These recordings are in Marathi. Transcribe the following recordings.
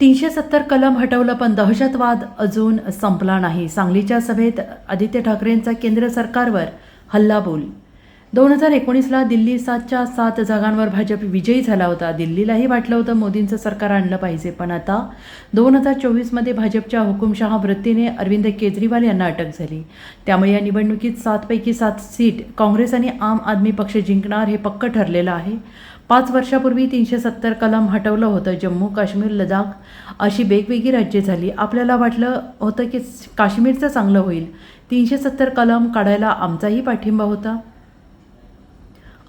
तीनशे सत्तर कलम हटवलं पण दहशतवाद अजून संपला नाही. सांगलीच्या सभेत आदित्य ठाकरेंचा केंद्र सरकारवर हल्लाबोल. दोन हजार एकोणीसला दिल्ली सातच्या सात जागांवर भाजप विजयी झाला होता. दिल्लीलाही वाटलं होतं मोदींचं सरकार आणलं पाहिजे पण आता दोन हजार चोवीसमध्ये भाजपच्या हुकुमशहा वृत्तीने अरविंद केजरीवाल यांना अटक झाली. त्यामुळे या निवडणुकीत सातपैकी सात सीट काँग्रेस आणि आम आदमी पक्ष जिंकणार हे पक्क ठरलेलं आहे. पाच वर्षापूर्वी तीनशे सत्तर कलम हटवलं होतं जम्मू काश्मीर लडाख अशी वेगवेगळी राज्ये झाली. आपल्याला वाटलं होतं की काश्मीरचं चांगलं होईल. तीनशे सत्तर कलम काढायला आमचाही पाठिंबा होता.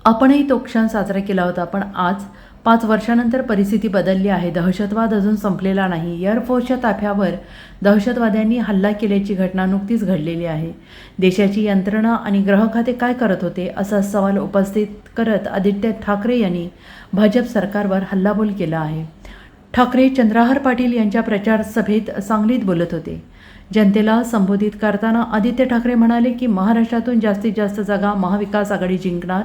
आपणही तो क्षण साजरा केला होता पण आज पाच वर्षानंतर परिस्थिती बदलली आहे. दहशतवाद अजून संपलेला नाही. एअरफोर्सच्या ताफ्यावर दहशतवाद्यांनी हल्ला केल्याची घटना नुकतीच घडलेली आहे. देशाची यंत्रणा आणि ग्रह खाते काय करत होते असा सवाल उपस्थित करत आदित्य ठाकरे यांनी भाजप सरकारवर हल्लाबोल केला आहे. ठाकरे चंद्राहर पाटील यांच्या प्रचार सभेत सांगलीत बोलत होते. जनतेला संबोधित करताना आदित्य ठाकरे म्हणाले की महाराष्ट्रातून जास्तीत जास्त जागा महाविकास आघाडी जिंकणार.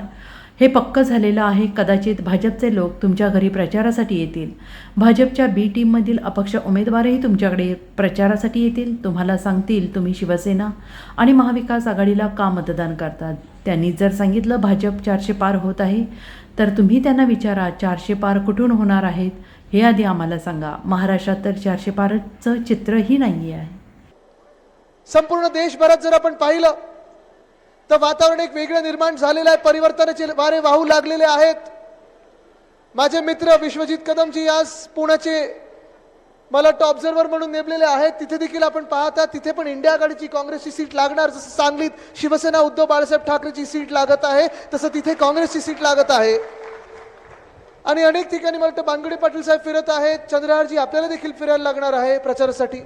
हे पक्क झालेलं आहे. कदाचित भाजपचे लोक तुमच्या घरी प्रचारासाठी येतील. भाजपच्या बी टीममधील अपक्ष उमेदवारही तुमच्याकडे प्रचारासाठी येतील. तुम्हाला सांगतील तुम्ही शिवसेना आणि महाविकास आघाडीला का मतदान करतात? त्यांनी जर सांगितलं भाजप चारशे पार होत आहे तर तुम्ही त्यांना विचारा चारशे पार कुठून होणार आहेत? हे आधी आम्हाला सांगा. महाराष्ट्रात तर चारशे पारचं चित्रही नाही आहे संपूर्ण देशभरात जर आपण पाहिलं तर वातावरण एक वेगळं निर्माण झालेलं आहे. परिवर्तनाचे वारे वाहू लागलेले आहेत. माझे मित्र विश्वजित कदमजी आज पुण्याचे मला वाटतं ऑब्झर्वर म्हणून नेमलेले आहेत. तिथे देखील आपण पाहता तिथे पण इंडिया आघाडीची काँग्रेसची सीट लागणार. जसं सांगलीत शिवसेना उद्धव बाळासाहेब ठाकरेची सीट लागत आहे तसं तिथे काँग्रेसची सीट लागत आहे. आणि अनेक ठिकाणी मला वाटतं बांगडे पाटील साहेब फिरत आहेत. चंद्रहारजी आपल्याला देखील फिरायला लागणार आहे प्रचारासाठी.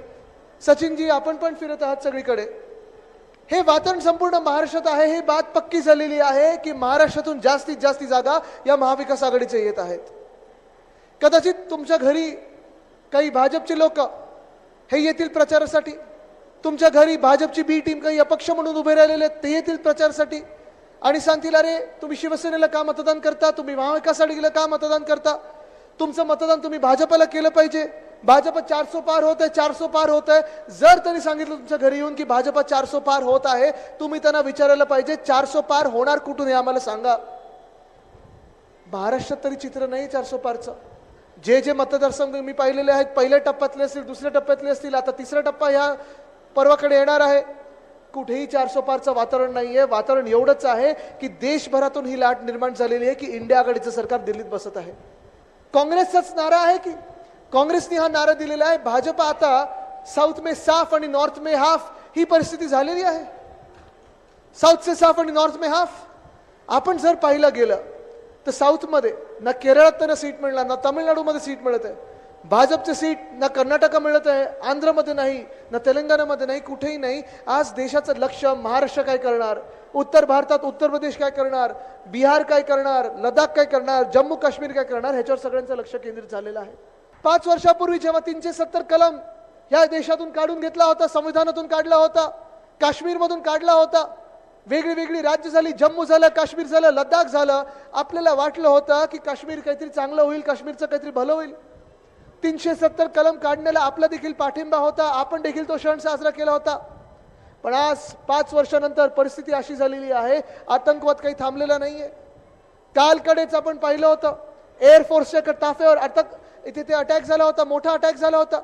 सचिनजी आपण पण फिरत आहात सगळीकडे. हे वातावरण संपूर्ण महाराष्ट्रात आहे. ही बात पक्की झालेली आहे की महाराष्ट्रातून जास्तीत जास्त जागा या महाविकास आघाडीचे येत आहेत. कदाचित तुमच्या घरी काही भाजपचे लोक हे येतील प्रचारासाठी. तुमच्या घरी भाजपची बी टीम काही अपक्ष म्हणून उभे राहिलेले आहेत ते येतील प्रचारासाठी. आणि सांगतील अरे तुम्ही शिवसेनेला का मतदान करता? तुम्ही महाविकास आघाडीला का मतदान करता? तुमचं मतदान तुम्ही भाजपला केलं पाहिजे. भाजप चारसो पार होत आहे चारसो पार होत आहे. जर त्यांनी सांगितलं तुमच्या घरी येऊन की भाजप चारसो पार होत आहे तुम्ही त्यांना विचारायला पाहिजे चारसो पार होणार कुठून हे आम्हाला सांगा. महाराष्ट्रात तरी चित्र नाही चारसो पारचं. जे जे मतदारसंघ मी पाहिलेले आहेत पहिल्या टप्प्यातले असतील दुसऱ्या टप्प्यातले असतील आता तिसरा टप्पा ह्या पर्वाकडे येणार आहे. कुठेही चारसो पारचं वातावरण नाही आहे वातावरण एवढंच आहे की देशभरातून ही लाट निर्माण झालेली आहे की इंडिया आघाडीचं सरकार दिल्लीत बसत आहे. काँग्रेसचाच नारा आहे की काँग्रेसने हा नारा दिलेला आहे. भाजप आता साऊथ मे साफ आणि नॉर्थ मे हाफ ही परिस्थिती झालेली आहे. साऊथ से साफ आणि नॉर्थ मे हाफ. आपण जर पाहिलं गेलं तर साऊथमध्ये ना केरळात त्यांना सीट मिळणार ना तामिळनाडूमध्ये सीट मिळत आहे. भाजपचे सीट ना कर्नाटक मिळत आहे आंध्रमध्ये नाही ना तेलंगणामध्ये नाही कुठेही नाही. आज देशाचं लक्ष महाराष्ट्र काय करणार? उत्तर भारतात उत्तर प्रदेश काय करणार? बिहार काय करणार? लडाख काय करणार? जम्मू काश्मीर काय करणार? ह्याच्यावर सगळ्यांचं लक्ष केंद्रित झालेलं आहे. पाच वर्षापूर्वी जेव्हा तीनशे सत्तर कलम या देशातून काढून घेतला होता संविधानातून काढला होता काश्मीरमधून काढला होता वेगळी वेगळी राज्य झाली जम्मू झालं काश्मीर झालं लद्दाख झालं आपल्याला वाटलं होतं की काश्मीर काहीतरी चांगलं होईल काश्मीरचं काहीतरी भलं होईल. तीनशे सत्तर कलम काढण्याला आपला देखील पाठिंबा होता आपण देखील तो क्षण साजरा केला होता. पण आज पाच वर्षानंतर परिस्थिती अशी झालेली आहे आतंकवाद काही थांबलेला नाहीये. कालकडेच आपण पाहिलं होतं एअरफोर्सच्या ताफ्यावर अटक इथे ते अटॅक झाला होता मोठा अटॅक झाला होता.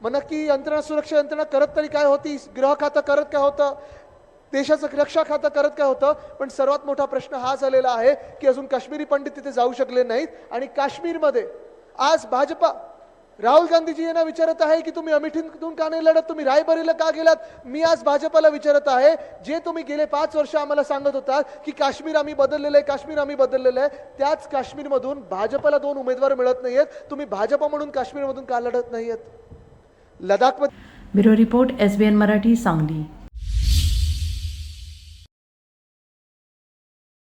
मग नक्की यंत्रणा सुरक्षा यंत्रणा करत तरी काय होती? गृह खातं करत काय होतं? देशाचं रक्षा खातं करत काय होतं? पण सर्वात मोठा प्रश्न हा झालेला आहे की अजून काश्मीरी पंडित तिथे जाऊ शकले नाहीत. आणि काश्मीरमध्ये आज भाजपा राहुल गांधीजी यांना विचारत आहे की तुम्ही अमेठीतून का नाही लढत? तुम्ही रायबरेला का गेलात? मी आज भाजपाला विचारत आहे. जे तुम्ही गेले पाच वर्ष आम्हाला सांगत होता की काश्मीर आम्ही बदललेलं आहे काश्मीर आम्ही बदललेलं आहे. त्याच काश्मीरमधून भाजपला दोन उमेदवार मिळत नाहीयेत. तुम्ही भाजपा म्हणून काश्मीरमधून का लढत नाहीयेत? लडाखमध्ये bureau report S B N Marathi Sangli.